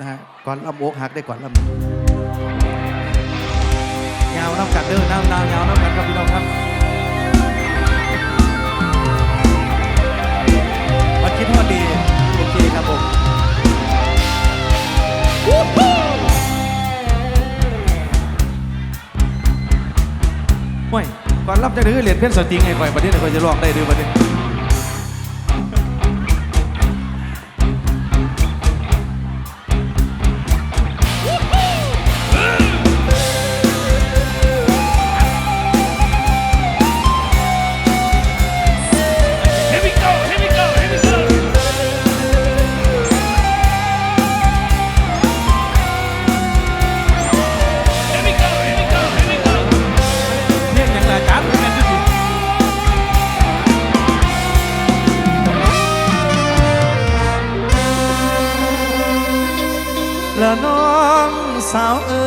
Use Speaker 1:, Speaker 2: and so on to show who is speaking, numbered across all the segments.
Speaker 1: นะฮะก่อนลำโอกหักได้ก่อนลำยาวน้ำกัดเด้อน้ำนาว ยาวน้ำกัดครับพี่น้องครับมาคิดว่าดี โอเคครับผมห่วยก่อนรับจะดื้อเหรียญเพ่นสติงไงก่อยประเดี๋ยวก่อยจะลองได้ดื้อประเดี๋ย สาวเอ๋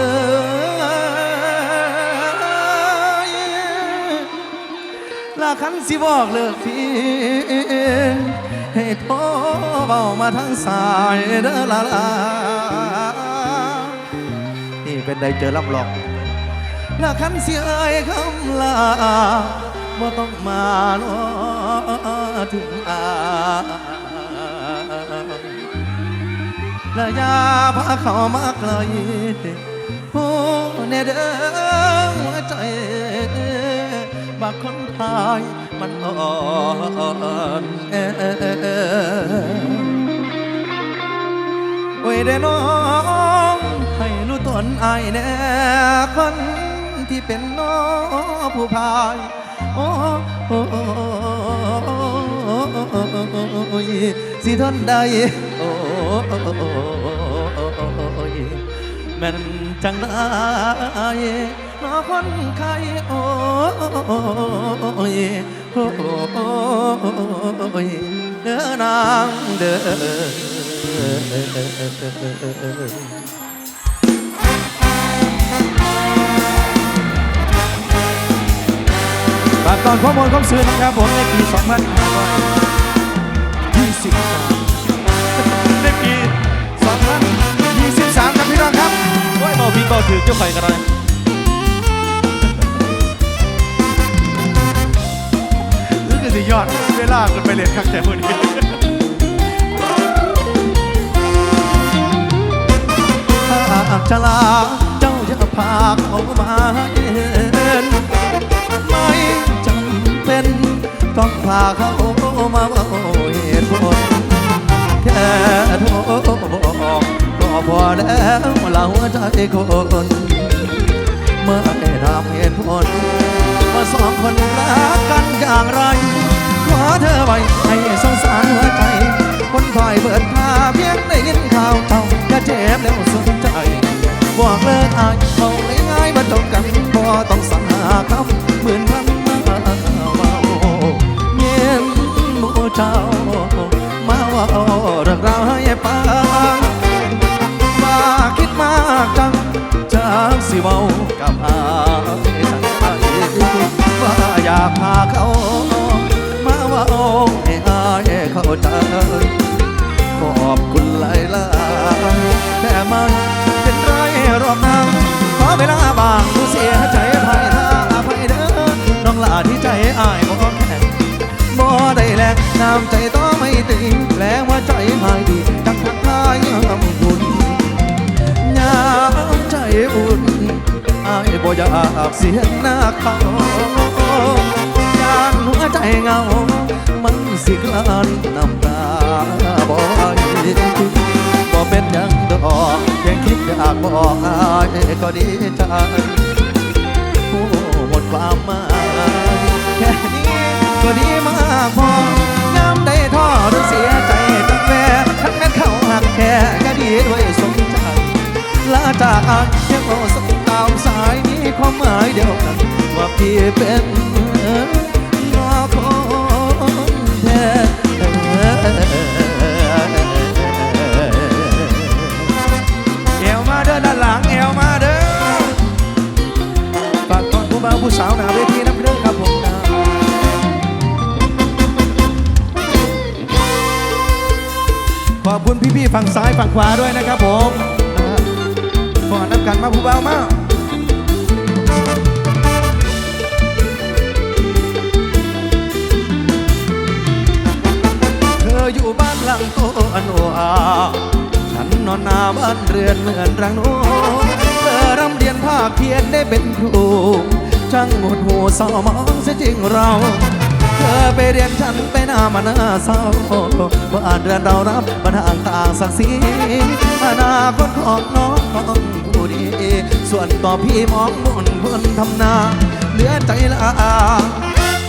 Speaker 1: ยลาคันสิบอกเลิกพี่ให้โทรเบามาทางสายเด้อลาลานี่เป็นได้เจอรับรองลาคันเสียเอ้ยคำลาบ่ต้องมาเนาะถึงอา และยาพาเขามาไกลผู้เนเด้อหัวใจบางคนพายมันอ่อนแอโอ้ยเด้อน้อง ให้รู้ตนอายแน่คนที่เป็นน้องผู้พายโอ้โอ้โอ้โอ้ยสิทนได้โอ้ ยแม่นจังได้น้อคนไข้โอ้ยโอ้ยเด้อนางเด้อฝากตอนข้อมูลข้อซื้อนะครับผมในปี 2523
Speaker 2: ถือเจ้าไฟกันเลย
Speaker 1: นี่คือสิยอดเวลากันไปเรียนคักแต่มือนี้หากจะลาเจ้าจะพาเขามาเห็นไม่จำเป็นต้องพาเขามาเว่าเหตุผลแค่โทรบอกก็ พอแล้วเราใจคนเมื่อได้ทำเหตุผลว่าสองคนรักกันอย่างไร ขอเธอไว้ให้สงสารหัวใจ คนคอยเปิดพาเพียงได้ยินข่าวเจ้าก็เจ็บแล้วสนใจ บอกเลิกอายเขาง่ายๆมาจบกันพอต้องสั่งหาคำเหมือนคำมาเมาเย็นหมูเจ้ามาว่าเรื่องราวให้ฟังากจังจากสิเว้ากับอายจังไปว่าอยากพาเขา มาว่าให้อายเข้าใจขอบคุณหลายลาแต่มันเป็นไรรอบนั้นขอเวลาบางผู้เสียใจภัยถ้าอภัยเด้อน้องลาที่ใจอายบ่แข็งบ่ได้แลกน้ำใจต่อไม่ตีแปลว่าใจไม่ดีทั้งทักทายยามบุญยาม ใจอุ่นอายบ่อยากเสียหน้าเขายานหัวใจเงา มันสิกลั้นน้ำตาบ่ไหวบ่เป็นยังดอกแค่คิดอยากบอกอายก็ดีใจโอ้หมดความหมายแค่นี้ก็ดีมากพอยามได้ท้อหรือเสียใจ ลาจากอายยังโอสงตามสายมีความหมายเดียวกัน ว่าพี่เป็นงอคนแท้เอวมาเด้อด้านหลังเอวมาเด้อฝากตอนผู้บ่าวผู้สาวหน้าเวทีน้ำเรื่องครับผมนะขอบคุณพี่ๆฝั่งซ้ายฝั่งขวาด้วยนะครับผม มาผู้เบามาเธออยู่บ้านหลังโตอันโออาฉันนอนหน้าบ้านเรือนเหมือนรังโนเธอรำเรียนภาคเพียนได้เป็นครูช่างหมดหูเศร้ามองเสียจริงเราเธอไปเรียนฉันไปหน้ามาหน้าเศร้าบ้านเรือนเรารับปัญหาต่างศักดิ์ศรีอนาคตของน้องของ ส่วนต่อพี่มองมนคนทำนาเหลือใจละ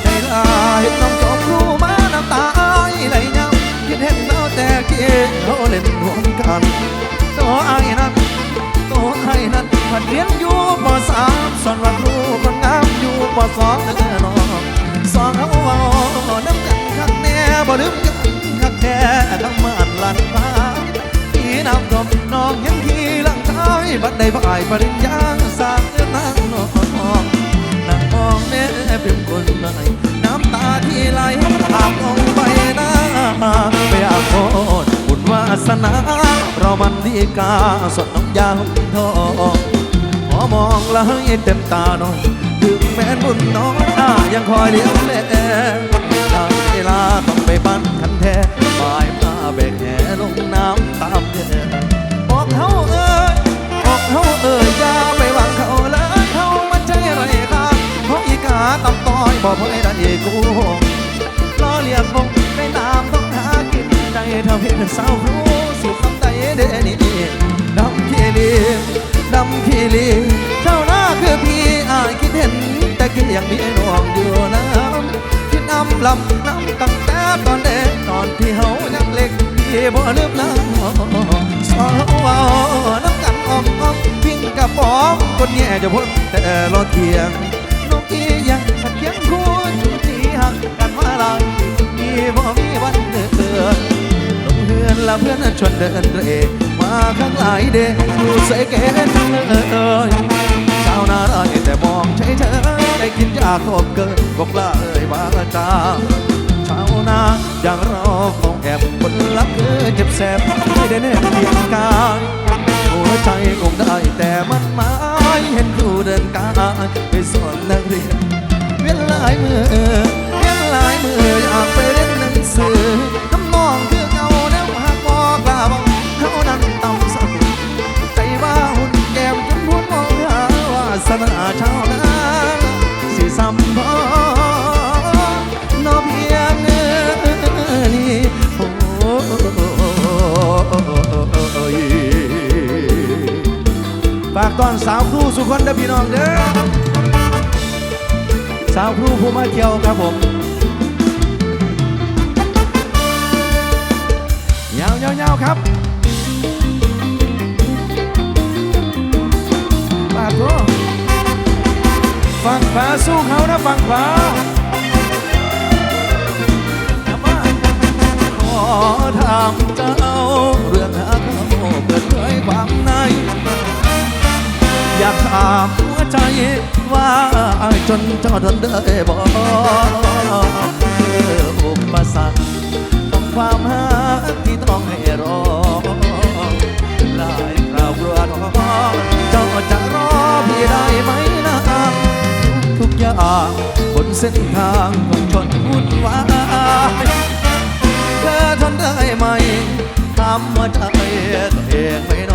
Speaker 1: ใจลาเห็นน้องจบครูมาน้ำตาไหลยังคิดเห็นเราแต่เกียเขาเล่นรวมกันตัวไอ้นั้นตัวไอ้นั้นผัดเรียนอยู่ปสามส่วนว่าครูคนงามอยู่ปสองเด้อน้องสองเขาว่าน้ำกันข้างแน่บ่ลืมกันข้างแท้คำมันลันฟ้าที่น้ำกบน้องยังขี่ บัดใดบ่ายปริญญาสร้างเรื่องนางนองนั่งมองแม่เป็นคนใหม่น้ำตาที่ไหลอาบลงไปหน้าไปอาโคตรบุญวาสนาเรามันดีกาสดน้องยาหุ่นทองพอมองแล้วให้เต็มตาหน่อยถึงแม้นบุญน้อยยังคอยเลี้ยงแลตามเวลาต้องไปบ้านคันแท้ปลายมาแบกแหลงน้ำตามเดินบอกเขาเออ เท่าเพียงสาวรู้สุดสำใจเดนี่ดำขี้ลีดำขี้ลีเจ้าหน้าคือพี่อายคิดเห็น แต่คือยังมีน่วงอยู่น้ำคิดน้ำลำน้ำตั้งแต่ตอนเด็กตอนที่เฮายังเล็กพี่บ่ลืมน้ำสาวเอาน้ำกันออมออมพิงกับปองคนแย่จะพ้นแต่รอเที่ยงนกอียังขัดเคียงคู่จุที่หักกันมาลายปีบ่มีวันเดือน เฮือนละเพื่อนชวนเดินเรมาข้างหลายเดอยู่ใส่เกณฑ์เอ่ยชาวนาได้แต่มองเฉยๆได้กินยาครบเกินบอกลาเอ่ยว่าจาชาวนาอย่างเราคงแอบผลลัพธ์คือเจ็บแสบไม่ได้เน้นเพียงกายหัวใจคงได้แต่มันหมายเห็นครูเดินกายไปสอนนักเรียนเวียนหลายมือเวียนหลายมืออยากไปเรียน ตอนสาวครูสุคนเด้อพี่น้องเด้อสาวครูผู้มาเที่ยวครับผมยาวๆๆครับปาดโถฝั่งขวาสู้เขานะฝั่งขวามาขอถามเจ้าเรื่องหาเขาเปิดเผยความใน อยากถามหัวใจว่าอายจนเจ้าทนได้บ่คืออุปสรรคต้องความหาที่ต้องให้รอหลายคราวกลัวท้อเจ้าจะรอพี่ได้ไหมนะทุกอย่างบนเส้นทางของชนวุ่นวายเธอทนได้ไหมทำว่าใจตัวเองไม่น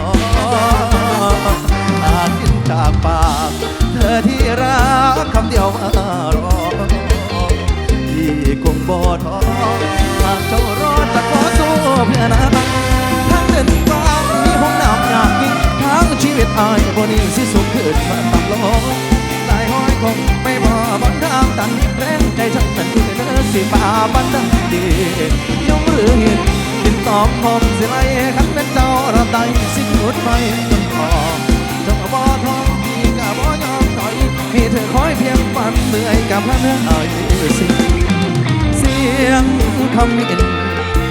Speaker 1: ที่รักคำเดียวมารอพี่คงบ่ท้อหากเจ้ารอจะขอสู้เพื่อนะทั้งเดินฟ้ามีห้องน้ำอยากกินทั้งชีวิตอายบนี้สิสุขขึ้นมาต่ำลงหลายห้อยคงไม่พอบันทางตันแรงใจฉันนั้นคือเธอสิป่าบันดังดียงหรือเห็นดินตอมหอมสิไลขันเป็นเจ้าระไดสิจุดไฟจนพอจ้าบ่ท้อ เธอคอยเพียงฝันเมื่อยกับพระเนื้ออายสิเสียงคำมิน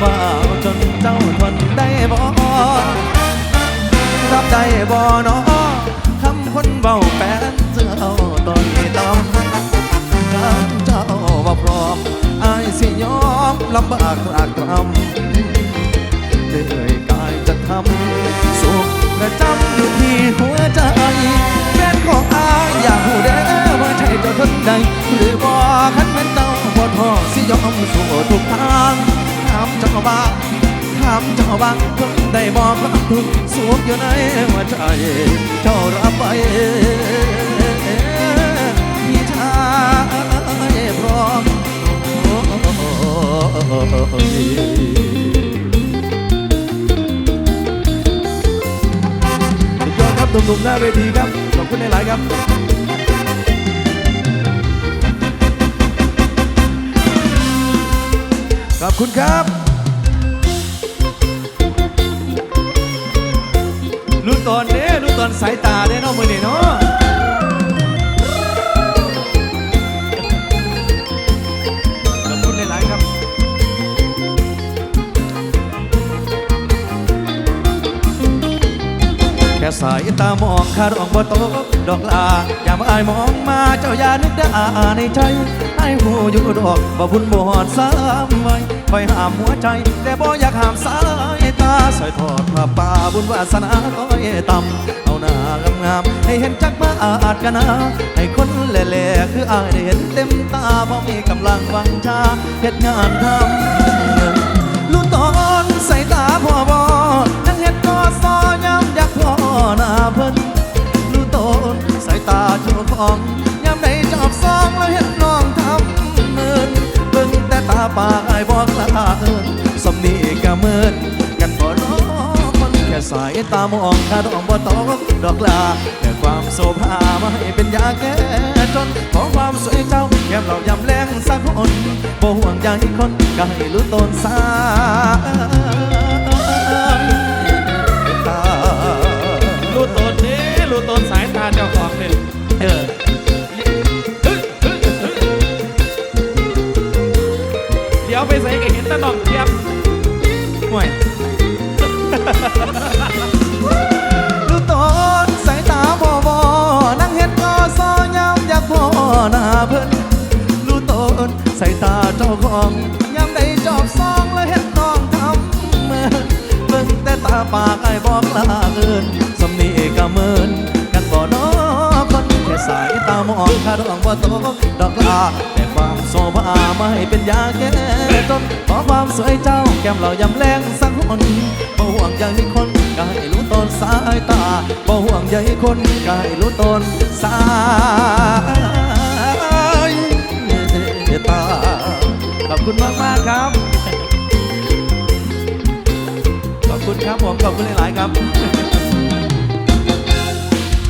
Speaker 1: ว่าจนเจ้าทนได้บ่รับได้บ่นอคำคนเบาแปนเจ้าตอนนี้ตำการเจ้าบ่พร้อมอายสิยอมลำบากรากรำเหนื่อยกายจะทำสุขประจำอยู่ที่หัวใจ ของอายอยากหูเด้อว่าใช่เจ้าทนใดหรือว่าคันเป็นเต้าบ่ทอสิยอมสู่ทุกทางถามเจ้าว่าถามเจ้าว่าทนได้บ่ความทุกสวมอยู่ในหัวใจเจ้ารับไปพี่ชายพร้อมโอ้ยครับตรงตมๆหน้าเวทีครับ คุณหลายๆครับขอบคุณครับรู้ตอนเด้รู้ตอนสายตาเด้นอกมือนี่เนาะ แค่สายตามองคารองบ่ตกดอกลาอย่ามาอายมองมาเจ้าอย่านึกได้อาในใจไอ้หูอยู่ดอกบ่บุญบ่หอดสามไว้คอยห้ามหัวใจ แต่บ่อยากห้ามสายตาสอยทอดผ้าป่าบุญวาสนาก้อยต่ำเอาหน้างามๆให้เห็นจักมาอาจกันนะให้คนแหล่ๆคืออายได้เห็นเต็มตาบ่มีกำลังวังชาเฮ็ดงานทำ เมินกันบ่รอคนแค่สายตามองคาดองบ่ตองดอกลาแต่ความโซภามาให้เป็นยาแก้จนขอความสวยเจ้าแก้มเรายำแรงสักคนบ่ห่วงใยคนก็ให้รู้ตนสาา
Speaker 2: ยบอก
Speaker 1: ลาเอินสำนีก็เมินกันบ่น้อคนแค่สายตามองคาดองบ่ตกดอกลาแต่ความโซภามาให้เป็นยาแก้จนขอความสวยเจ้าแก้มเรายำแรงสักคนบ่ห่วงใยคนก็ให้รู้ตนสายตาบ่ห่วงใยคนก็ให้รู้ตนสายตา
Speaker 2: ขอบคุณมากมากๆครับ
Speaker 1: ครับผมขอบคุณหลาย ๆ ครับ